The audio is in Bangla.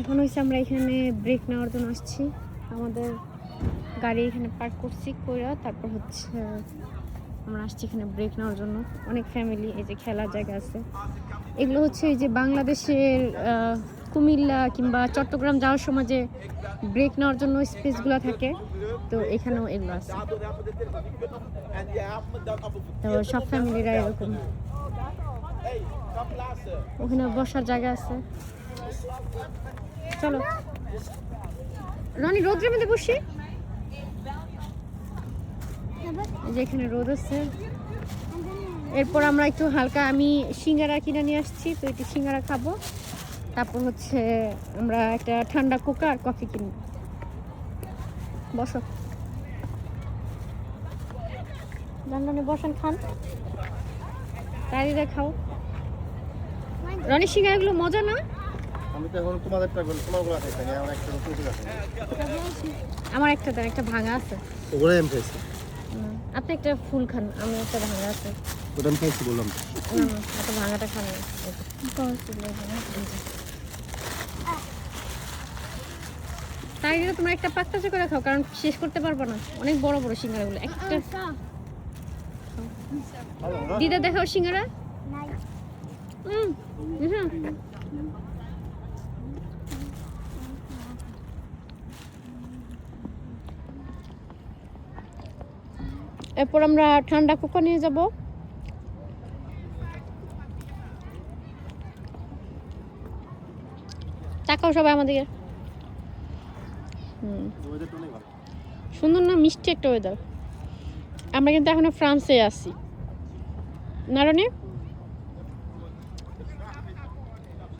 এখন হচ্ছে আমরা এখানে ব্রেক নেওয়ার জন্য আসছি। আমাদের গাড়ি এখানে পার্ক করছি, কইরা তারপর হচ্ছে আমরা আসছি এখানে ব্রেক নেওয়ার জন্য। অনেক ফ্যামিলি এই যে খেলার জায়গা আছে। এগুলো হচ্ছে এই যে বাংলাদেশের কুমিল্লা কিংবা চট্টগ্রাম যাওয়ার সময় যে ব্রেক নেওয়ার জন্য স্পেসগুলো থাকে, তো এখানেও এগুলো আছে। তো সব ফ্যামিলিরা এরকম। ওখানে বসার জায়গা আছে। চলো। রনি, রোদ্রের মধ্যে বসি। যেখানে রোদ আছে এরপর আমরা একটু হালকা আমি সিঙ্গারা কিনে নিয়ে আসছি, তো একটু সিঙ্গারা খাব। তারপর হচ্ছে আমরা একটা ঠান্ডা কোকা আর কফি কিনবো। বসো। জানলানে বসেন, খান। তাড়িয়ে খাও। রনি, সিঙ্গারাগুলো মজা না? আমি তো এখন তোমারগুলো খাইছি না আমার একটা নতুন আছে। আমার একটা দেন একটা ভাঙা আছে। ওগুলো আমি খাইছি। আপনি একটা ফুল খান আমি একটা ভাঙা আছে। ওটা আমি খাইছি বললাম। না, না, একটা ভাঙাটা খান তাই জন্য তোমরা একটা পাক্তাচা করে খাও কারণ শেষ করতে পারব না। অনেক বড় বড় সিঙ্গারাগুলো। একটা দিদা দেখাও সিঙ্গারা? হুম হুম। এরপর আমরা ঠান্ডা কোকো নিয়ে যাব। তাকাও সবাই আমাদের সুন্দর না, মিষ্টি একটা ওয়েদার আমরা কিন্তু এখনও ফ্রান্সে আছি। না রনি